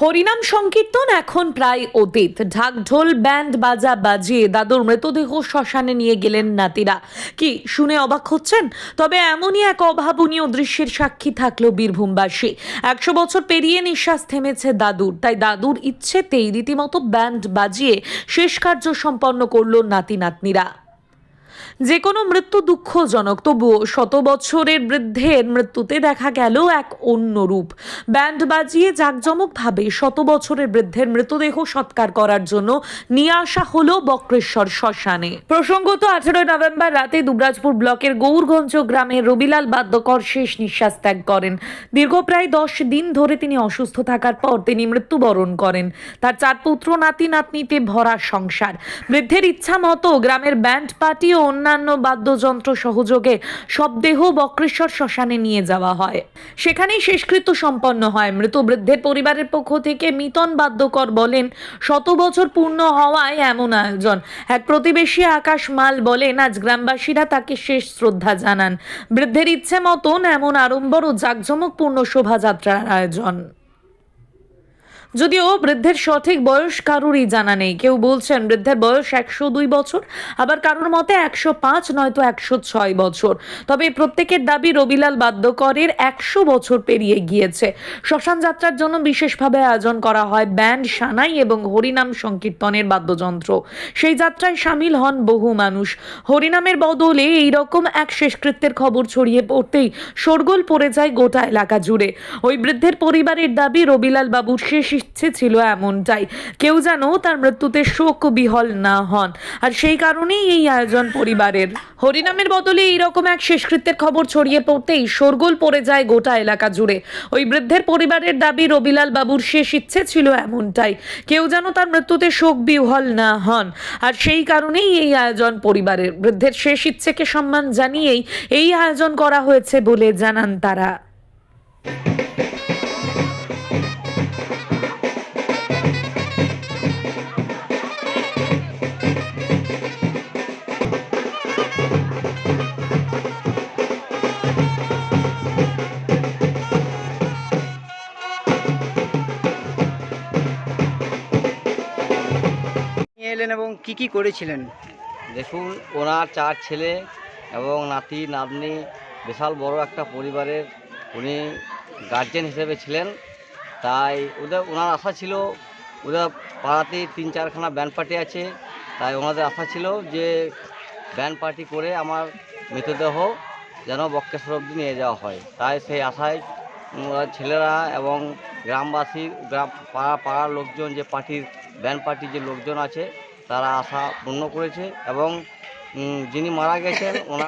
হরিনাম সংকীর্তন এখন প্রায় অতীত। ঢাকঢোল, ব্যান্ড বাজা বাজিয়ে দাদুর মৃতদেহ শ্মশানে নিয়ে গেলেন নাতিরা। কি শুনে অবাক হচ্ছেন? তবে এমনই এক অভাবনীয় দৃশ্যের সাক্ষী থাকল বীরভূমবাসী। একশো বছর পেরিয়ে নিঃশ্বাস থেমেছে দাদুর। তাই দাদুর ইচ্ছেতেই রীতিমতো ব্যান্ড বাজিয়ে শেষ কার্য সম্পন্ন করল নাতি নাতনিরা যে কোনো মৃত্যু দুঃখজনক, তবুও শত বছরের বৃদ্ধের মৃত্যুতে দেখা গেল এক অন্য রূপ। ব্যান্ড বাজিয়ে জাঁকজমকভাবে শত বছরের বৃদ্ধের মৃতদেহ সৎকার করার জন্য নিয়ে আসা হলো বক্রেশ্বর শ্মশানে। প্রসঙ্গত আঠেরোই নভেম্বর রাতে দুবরাজপুর ব্লকের গৌরগঞ্জ গ্রামের রবিলাল বাদ্যকর শেষ নিঃশ্বাস ত্যাগ করেন। দীর্ঘ প্রায় দশ দিন ধরে তিনি অসুস্থ থাকার পর তিনি মৃত্যুবরণ করেন। তার চার পুত্র, নাতি, নাতনিতে ভরা সংসার। বৃদ্ধের ইচ্ছা মতো গ্রামের ব্যান্ড পার্টি ও অন্যান্য বাদ্যযন্ত্র সহযোগে সব দেহ বক্রেশ্বর শ্মশানে নিয়ে যাওয়া হয়। সেখানেই শেষকৃত্য সম্পন্ন হয়। মৃত বৃদ্ধের পরিবারের পক্ষ থেকে মিতন বাদ্যকর বলেন, শত বছর পূর্ণ হওয়ায় এমন আয়োজন। এক প্রতিবেশী আকাশ মাল বলেন, আজ গ্রামবাসীরা তাকে শেষ শ্রদ্ধা জানান। বৃদ্ধের ইচ্ছে মতন এমন আড়ম্বর ও জাঁকজমকপূর্ণ শোভাযাত্রার আয়োজন। যদিও বৃদ্ধের সঠিক বয়স কারোরই জানা নেই। কেউ বলছেন বৃদ্ধের বয়স একশো দুই বছর, আবার কারোর মতে একশো পাঁচ, নয়তো একশো ছয় বছর। তবে প্রত্যেকের দাবি রবিলাল বাদ্যকরের একশো বছর পেরিয়ে গিয়েছে। শ্মশান যাত্রার জন্য বিশেষভাবে আয়োজন করা হয় ব্যান্ড, সানাই এবং হরিনাম সংকীর্তনের বাদ্যযন্ত্র। সেই যাত্রায় সামিল হন বহু মানুষ। হরিনামের বদলে এই রকম এক শেষকৃত্যের খবর ছড়িয়ে পড়তেই শোরগোল পড়ে যায় গোটা এলাকা জুড়ে। ওই বৃদ্ধের পরিবারের দাবি রবিলাল বাবুর শেষ ইচ্ছে ছিল এমনটাই। কেউ যেন তার মৃত্যুতে শোক বিহল না হন। আর সেই কারণেই এই আয়োজন পরিবারের। হরিনামের বদলে এইরকম এক শেষকৃত্যের খবর ছড়িয়ে পড়তেই শোরগোল পড়ে যায় গোটা এলাকা জুড়ে। ওই বৃদ্ধের পরিবারের দাবি, রবিলাল বাবুর শেষ ইচ্ছে ছিল এমনটাই। কেউ যেন তার মৃত্যুতে শোক বিহল না হন। আর সেই কারণেই এই আয়োজন পরিবারের। বৃদ্ধের শেষ ইচ্ছেকে সম্মান জানিয়েই এই আয়োজন করা হয়েছে বলে জানান তারা। এলেন এবং কি কি করেছিলেন? দেখুন, ওনার চার ছেলে এবং নাতি, নাতনি, বিশাল বড় একটা পরিবারের উনি গার্জেন হিসেবে ছিলেন। তাই ওদের, ওনার আশা ছিল, ওদের পাড়াতেই তিন চারখানা ব্যান্ড পার্টি আছে। তাই ওনাদের আশা ছিল যে ব্যান্ড পার্টি করে আমার মৃতদেহ যেন বক্রেশ্বর অব্দি নিয়ে যাওয়া হয়। তাই সেই আশায় ছেলেরা এবং গ্রামবাসী, গ্রাম, পাড়া, পাড়ার লোকজন যে পার্টির ব্যান্ড পার্টির যে লোকজন আছে তারা আশা পূর্ণ করেছে এবং যিনি মারা গেছেন ওনার